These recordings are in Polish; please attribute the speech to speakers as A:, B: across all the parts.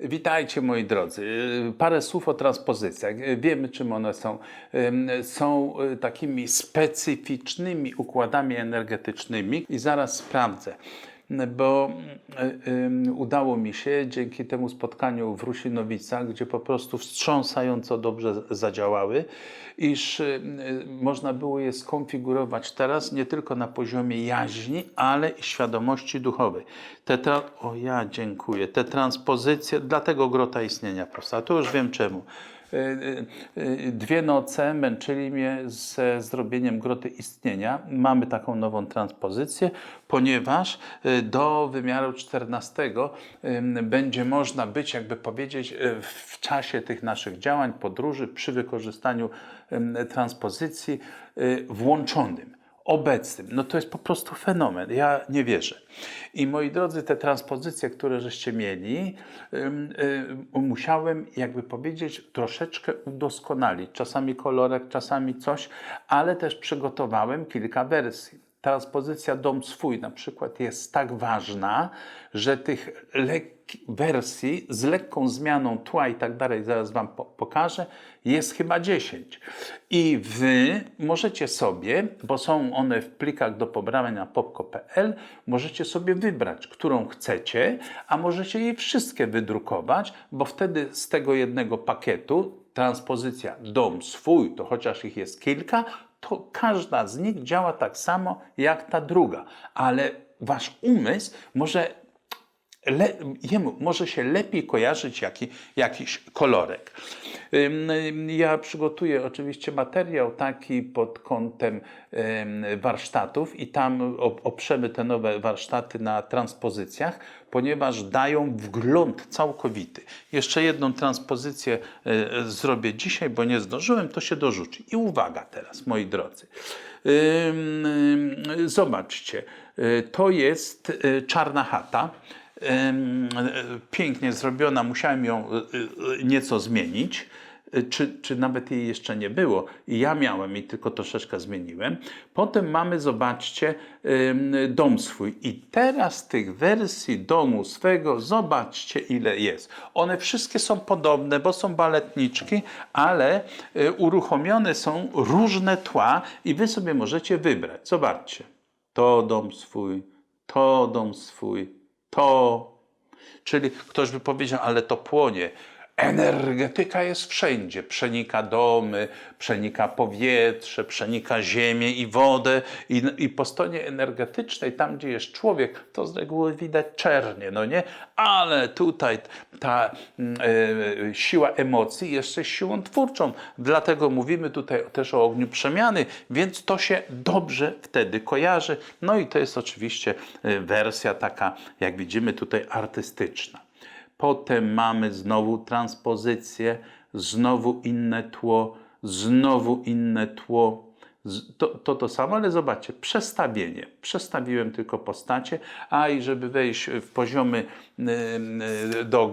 A: Witajcie moi drodzy. Parę słów o transpozycjach. Wiemy czym one są. Są y, takimi specyficznymi układami energetycznymi i zaraz sprawdzę. Bo udało mi się dzięki temu spotkaniu w Rusinowicach, gdzie po prostu wstrząsająco dobrze zadziałały, iż można było je skonfigurować teraz nie tylko na poziomie jaźni, ale i świadomości duchowej. Te tra- o ja dziękuję. Te transpozycje, dlatego grota istnienia powstała. To już wiem czemu. Y, y, y, Dwie noce męczyli mnie ze zrobieniem groty istnienia. Mamy taką nową transpozycję, ponieważ do wymiaru 14 ym, będzie można być, jakby powiedzieć, w czasie tych naszych działań, podróży, przy wykorzystaniu transpozycji włączonym obecnym. No to jest po prostu fenomen. Ja nie wierzę. I moi drodzy, te transpozycje, które żeście mieli, ym, y, musiałem, jakby powiedzieć, troszeczkę udoskonalić. Czasami kolorek, czasami coś, ale też przygotowałem kilka wersji. Transpozycja dom swój na przykład jest tak ważna, że tych wersji z lekką zmianą tła i tak dalej, zaraz Wam po- pokażę, jest chyba 10. I Wy możecie sobie, bo są one w plikach do pobrania na popko.pl, możecie sobie wybrać, którą chcecie, a możecie je wszystkie wydrukować, bo wtedy z tego jednego pakietu transpozycja dom swój, to chociaż ich jest kilka, to każda z nich działa tak samo jak ta druga, ale wasz umysł może le, jemu może się lepiej kojarzyć jaki, jakiś kolorek. Ja przygotuję oczywiście materiał taki pod kątem warsztatów i tam op- oprzemy te nowe warsztaty na transpozycjach, ponieważ dają wgląd całkowity. Jeszcze jedną transpozycję y, zrobię dzisiaj, bo nie zdążyłem, to się dorzuci. I uwaga teraz, moi drodzy. Zobaczcie, y, to jest y, czarna chata pięknie zrobiona, musiałem ją e, e, nieco zmienić. E, Czy, czy nawet jej jeszcze nie było. I ja miałem i tylko troszeczkę zmieniłem. Potem mamy, zobaczcie, dom swój. I teraz tych wersji domu swego, zobaczcie ile jest. One wszystkie są podobne, bo są baletniczki, ale e, uruchomione są różne tła i wy sobie możecie wybrać. Zobaczcie. To dom swój, to dom swój, to. Czyli ktoś by powiedział, ale to płonie. Energetyka jest wszędzie. Przenika domy, przenika powietrze, przenika ziemię i wodę. I, I po stronie energetycznej, tam gdzie jest człowiek, to z reguły widać czernie, no nie? Ale tutaj ta e, siła emocji jest też siłą twórczą. Dlatego mówimy tutaj też o ogniu przemiany, więc to się dobrze wtedy kojarzy. No i to jest oczywiście e, wersja taka, jak widzimy tutaj, artystyczna. Potem mamy znowu transpozycję, znowu inne tło, znowu inne tło. To, to to samo, ale zobaczcie, przestawienie. Przestawiłem tylko postacie, a i żeby wejść w poziomy do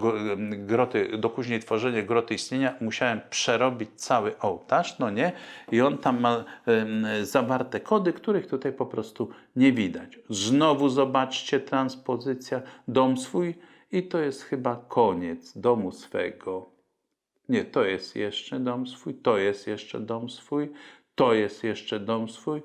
A: groty, do później tworzenia groty istnienia, musiałem przerobić cały ołtarz, no nie? I on tam ma zawarte kody, których tutaj po prostu nie widać. Znowu zobaczcie, transpozycja, dom swój i to jest chyba koniec domu swego. Nie, to jest jeszcze dom swój, to jest jeszcze dom swój, to jest jeszcze dom swój,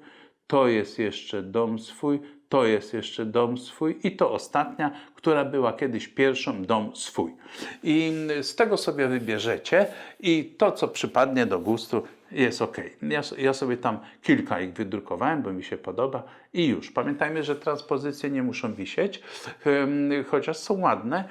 A: to jest jeszcze dom swój, to jest jeszcze dom swój i to ostatnia, która była kiedyś pierwszą, dom swój. I z tego sobie wybierzecie i to, co przypadnie do gustu, jest ok. Ja, ja sobie tam kilka ich wydrukowałem, bo mi się podoba i już. Pamiętajmy, że transpozycje nie muszą wisieć, chociaż są ładne.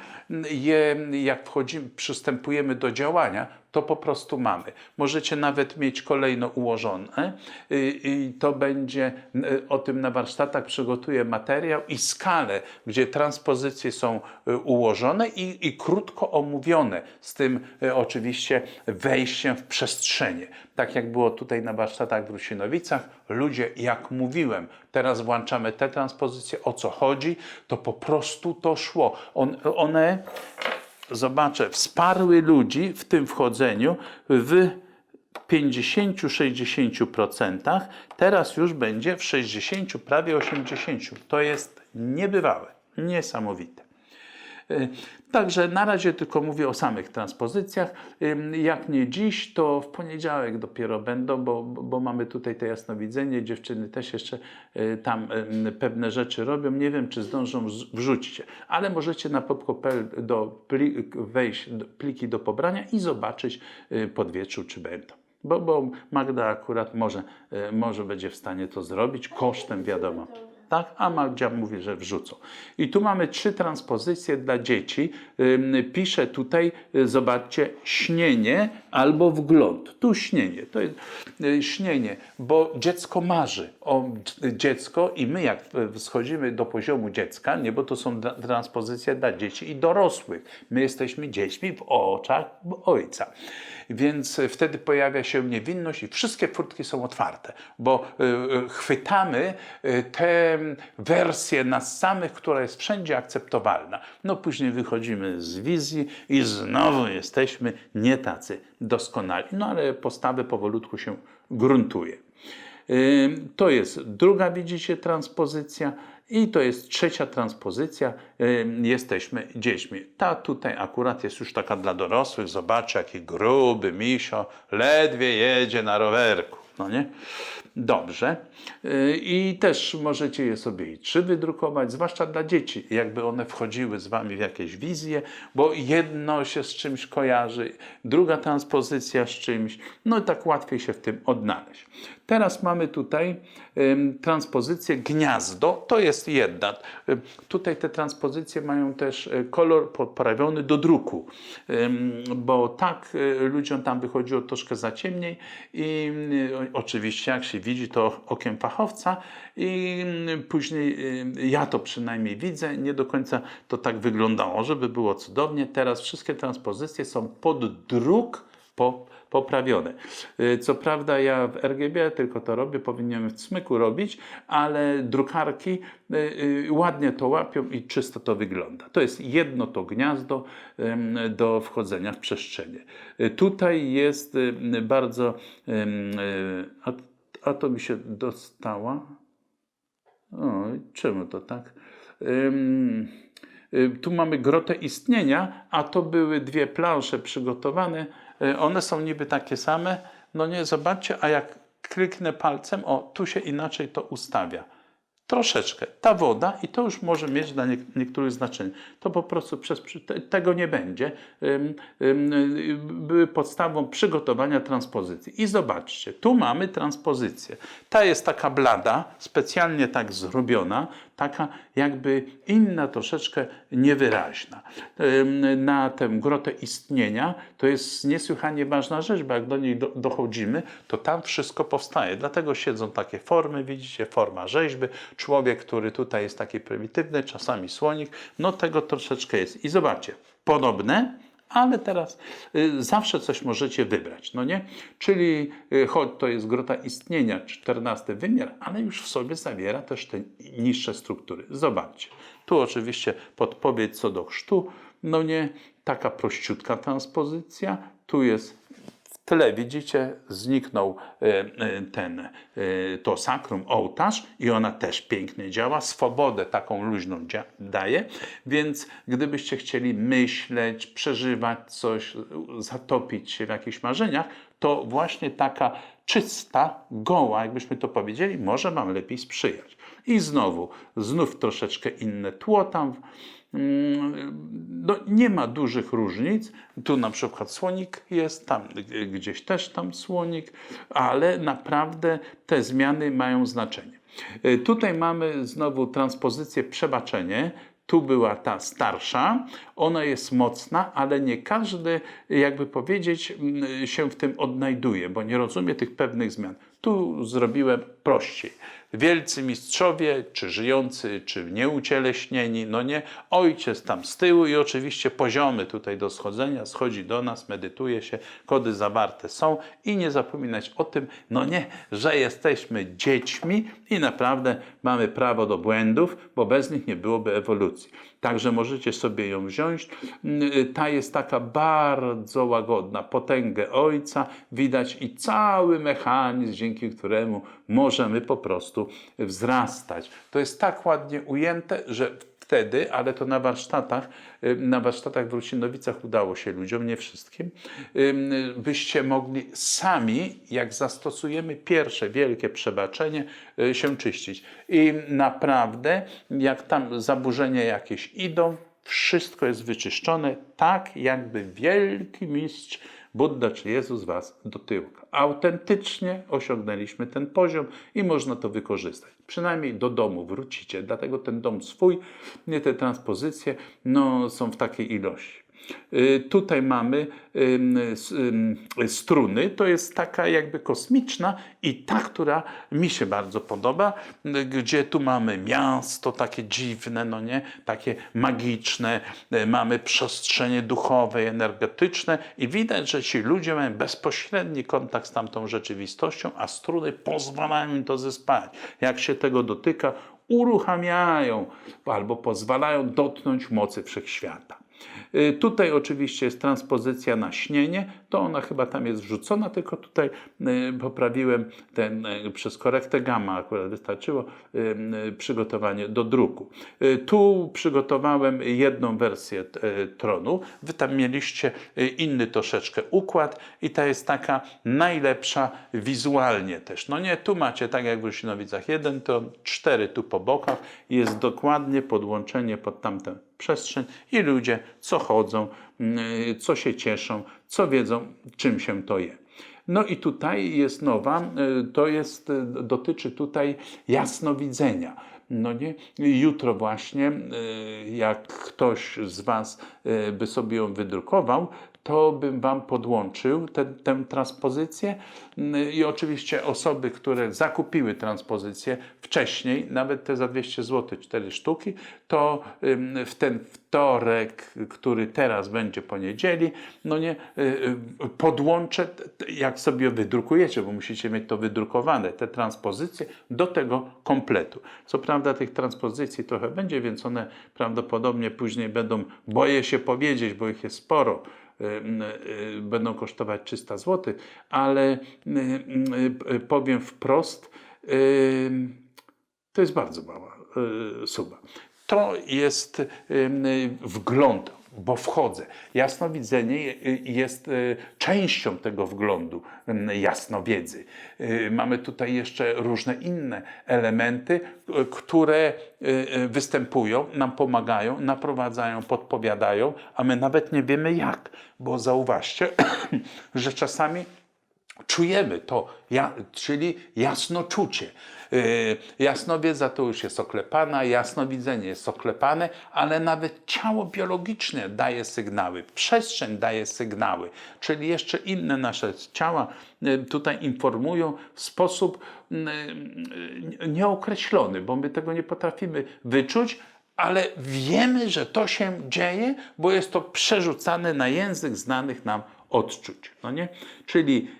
A: Je, jak wchodzimy, przystępujemy do działania, to po prostu mamy. Możecie nawet mieć kolejno ułożone i, i to będzie, y, o tym na warsztatach przygotuję materiał i skalę, gdzie transpozycje są y, ułożone i, i krótko omówione, z tym y, oczywiście wejściem w przestrzenie. Tak jak było tutaj na warsztatach w Rusinowicach, ludzie, jak mówiłem, teraz włączamy te transpozycje, o co chodzi, to po prostu to szło. On, one zobaczę, wsparły ludzi w tym wchodzeniu w 50-60%, teraz już będzie w 60, prawie 80. To jest niebywałe, niesamowite. Y, Także na razie tylko mówię o samych transpozycjach. Jak nie dziś, to w poniedziałek dopiero będą, bo, bo mamy tutaj to jasnowidzenie. Dziewczyny też jeszcze y, tam pewne rzeczy robią. Nie wiem, czy zdążą wrzucić. Ale możecie na popko.pl do pli, wejść do pliki do pobrania i zobaczyć y, pod wieczór, czy będą. Bo, bo Magda akurat może, może będzie w stanie to zrobić, kosztem wiadomo. Tak, a Magdzia mówi, że wrzucą. I tu mamy trzy transpozycje dla dzieci. Piszę tutaj, y, zobaczcie, śnienie albo wgląd. Tu śnienie, to jest y, śnienie, bo dziecko marzy o dziecko i my jak y, schodzimy do poziomu dziecka, nie, bo to są transpozycje dla dzieci i dorosłych. My jesteśmy dziećmi w oczach ojca. Więc wtedy pojawia się niewinność i wszystkie furtki są otwarte, bo chwytamy tę wersję nas samych, która jest wszędzie akceptowalna. No później wychodzimy z wizji i znowu jesteśmy nie tacy doskonali. No ale postawy powolutku się gruntuje. To jest druga, widzicie, transpozycja. I to jest trzecia transpozycja. Jesteśmy dziećmi. Ta tutaj akurat jest już taka dla dorosłych. Zobaczcie, jaki gruby misio ledwie jedzie na rowerku. No nie? Dobrze. Yy, I też możecie je sobie i trzy wydrukować, zwłaszcza dla dzieci, jakby one wchodziły z wami w jakieś wizje, bo jedno się z czymś kojarzy, druga transpozycja z czymś, no i tak łatwiej się w tym odnaleźć. Teraz mamy tutaj transpozycję gniazdo, to jest jedna. Tutaj te transpozycje mają też y, kolor poprawiony do druku, bo tak y, ludziom tam wychodziło troszkę za ciemniej i y, oczywiście jak się widzi to okiem fachowca i później ja to przynajmniej widzę, nie do końca to tak wyglądało, żeby było cudownie. Teraz wszystkie transpozycje są pod druk po, poprawione. Y, Co prawda ja w RGB tylko to robię, powinienem w Cmyku robić, ale drukarki y, y, ładnie to łapią i czysto to wygląda. To jest jedno to gniazdo do wchodzenia w przestrzenie. Tutaj jest bardzo, a, a to mi się dostała. Oj, czemu to tak? Ym, y, tu mamy grotę istnienia, a to były dwie plansze przygotowane. Y, One są niby takie same. No nie, zobaczcie, a jak kliknę palcem, o, tu się inaczej to ustawia. Troszeczkę. Ta woda, i to już może mieć dla nie, niektórych znaczenie. To po prostu przez, te, tego nie będzie. Ym, ym, y, były podstawą przygotowania transpozycji. I zobaczcie, tu mamy transpozycję. Ta jest taka blada, specjalnie tak zrobiona, taka jakby inna, troszeczkę niewyraźna. Na tę grotę istnienia to jest niesłychanie ważna rzecz, bo jak do niej do, dochodzimy, to tam wszystko powstaje. Dlatego siedzą takie formy, widzicie, forma rzeźby. Człowiek, który tutaj jest taki prymitywny, czasami słonik, no tego troszeczkę jest. I zobaczcie, podobne, ale teraz y, zawsze coś możecie wybrać, no nie? Czyli y, choć to jest grota istnienia, 14 wymiar, ale już w sobie zawiera też te niższe struktury. Zobaczcie. Tu oczywiście podpowiedź co do chrztu, no nie, taka prościutka transpozycja. Tu jest w tle widzicie, zniknął e, e, ten, e, to sakrum, ołtarz i ona też pięknie działa, swobodę taką luźną daje, więc gdybyście chcieli myśleć, przeżywać coś, zatopić się w jakichś marzeniach, to właśnie taka czysta, goła, jakbyśmy to powiedzieli, może Wam lepiej sprzyjać. I znowu, znów troszeczkę inne tło tam, no, nie ma dużych różnic. Tu na przykład słonik jest, tam gdzieś też tam słonik, ale naprawdę te zmiany mają znaczenie. Y, Tutaj mamy znowu transpozycję przebaczenie. Tu była ta starsza, ona jest mocna, ale nie każdy, jakby powiedzieć, mm, się w tym odnajduje, bo nie rozumie tych pewnych zmian. Tu zrobiłem prościej. Wielcy mistrzowie, czy żyjący, czy nieucieleśnieni, no nie, ojciec tam z tyłu i oczywiście poziomy tutaj do schodzenia, schodzi do nas, medytuje się, kody zawarte są i nie zapominać o tym, no nie, że jesteśmy dziećmi i naprawdę mamy prawo do błędów, bo bez nich nie byłoby ewolucji. Także możecie sobie ją wziąć. Mm, Ta jest taka bardzo łagodna, potęgę ojca widać i cały mechanizm, dzięki któremu możemy po prostu wzrastać. To jest tak ładnie ujęte, że wtedy, ale to na warsztatach, na warsztatach w Rusinowicach udało się ludziom, nie wszystkim, byście mogli sami, jak zastosujemy pierwsze wielkie przebaczenie, y, się czyścić. I naprawdę, jak tam zaburzenia jakieś idą, wszystko jest wyczyszczone, tak jakby wielki mistrz Buddha czy Jezus was dotyka. Autentycznie osiągnęliśmy ten poziom i można to wykorzystać. Przynajmniej do domu wrócicie, dlatego ten dom swój, nie te transpozycje, no, są w takiej ilości. Y, Tutaj mamy struny, to jest taka jakby kosmiczna i ta, która mi się bardzo podoba, y, gdzie tu mamy miasto takie dziwne, no nie, takie magiczne, y, mamy przestrzenie duchowe, energetyczne i widać, że ci ludzie mają bezpośredni kontakt z tamtą rzeczywistością, a struny pozwalają im to zespać. Jak się tego dotyka, uruchamiają albo pozwalają dotknąć mocy wszechświata. Y, Tutaj oczywiście jest transpozycja na śnienie, to ona chyba tam jest wrzucona, tylko tutaj y, poprawiłem ten y, przez korektę gamma akurat wystarczyło przygotowanie do druku. Tu przygotowałem jedną wersję tronu, wy tam mieliście inny troszeczkę układ i ta jest taka najlepsza wizualnie też. No nie, tu macie tak jak w Rusinowicach jeden tron, cztery tu po bokach jest dokładnie podłączenie pod tamtę przestrzeń i ludzie, co chodzą, mm, co się cieszą, co wiedzą, czym się to je. No i tutaj jest nowa, y, to jest, y, dotyczy tutaj jasnowidzenia. No nie? Jutro właśnie, jak ktoś z Was by sobie ją wydrukował, to bym Wam podłączył tę- tę transpozycję Mm, i oczywiście osoby, które zakupiły transpozycję wcześniej, nawet te za 200 zł, 4 sztuki, to w ten wtorek, który teraz będzie poniedzieli, no nie, y, y, podłączę, jak sobie wydrukujecie, bo musicie mieć to wydrukowane, te transpozycje do tego kompletu. Co prawda tych transpozycji trochę będzie, więc one prawdopodobnie później będą, boję się powiedzieć, bo ich jest sporo, będą kosztować 300 zł, ale y, y, y, powiem wprost, y, to jest bardzo mała y, suma. To jest y, wgląd, bo wchodzę. Jasnowidzenie y, jest y, częścią tego wglądu jasnowiedzy. Mamy tutaj jeszcze różne inne elementy, które występują, nam pomagają, naprowadzają, podpowiadają, a my nawet nie wiemy jak, bo zauważcie, że czasami czujemy to, czyli jasnoczucie. Yy, jasnowiedza to już jest oklepana, jasnowidzenie jest oklepane, ale nawet ciało biologiczne daje sygnały, przestrzeń daje sygnały, czyli jeszcze inne nasze ciała yy, tutaj informują w sposób yy, nieokreślony, bo my tego nie potrafimy wyczuć, ale wiemy, że to się dzieje, bo jest to przerzucane na język znanych nam odczuć. No nie? Czyli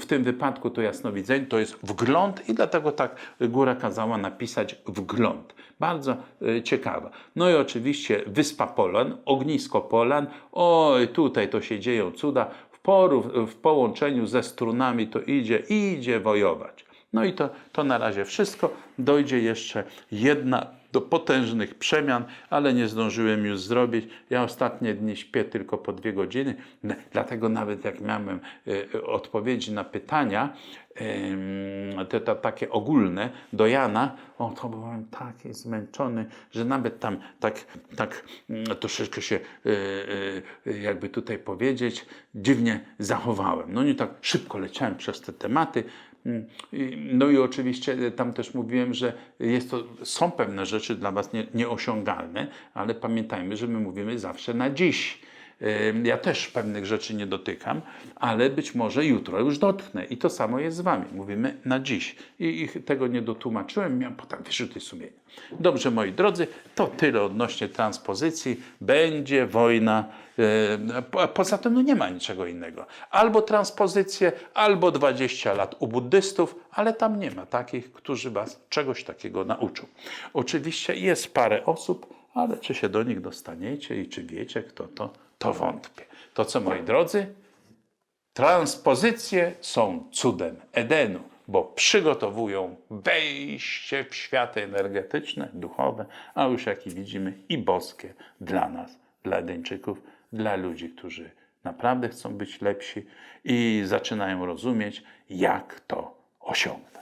A: w tym wypadku to jasnowidzenie to jest wgląd i dlatego tak góra kazała napisać wgląd. Bardzo y, ciekawa. No i oczywiście Wyspa Polan, ognisko Polan. Oj, tutaj to się dzieją cuda. W, poru, w połączeniu ze strunami to idzie, idzie wojować. No i to, to na razie wszystko. Dojdzie jeszcze jedna do potężnych przemian, ale nie zdążyłem już zrobić. Ja ostatnie dni śpię tylko po dwie godziny, dlatego nawet jak miałem e, odpowiedzi na pytania, te, te takie ogólne do Jana, o to byłem taki zmęczony, że nawet tam tak, tak mm, troszeczkę się, e, e, jakby tutaj powiedzieć, dziwnie zachowałem. No nie tak szybko leciałem przez te tematy, No i oczywiście tam też mówiłem, że jest to, są pewne rzeczy dla Was nie, nieosiągalne, ale pamiętajmy, że my mówimy zawsze na dziś. Ja też pewnych rzeczy nie dotykam, ale być może jutro już dotknę. I to samo jest z Wami. Mówimy na dziś. I tego nie dotłumaczyłem, miałem potem wyrzuty sumienia. Dobrze, moi drodzy, to tyle odnośnie transpozycji. Będzie wojna. Poza tym no nie ma niczego innego. Albo transpozycje, albo 20 lat u buddystów, ale tam nie ma takich, którzy Was czegoś takiego nauczą. Oczywiście jest parę osób, ale czy się do nich dostaniecie i czy wiecie, kto to, to wątpię. To co, moi drodzy? Transpozycje są cudem Edenu. bo przygotowują wejście w światy energetyczne, duchowe, a już jak i widzimy i boskie dla nas, dla Duńczyków, dla ludzi, którzy naprawdę chcą być lepsi i zaczynają rozumieć, jak to osiągnąć.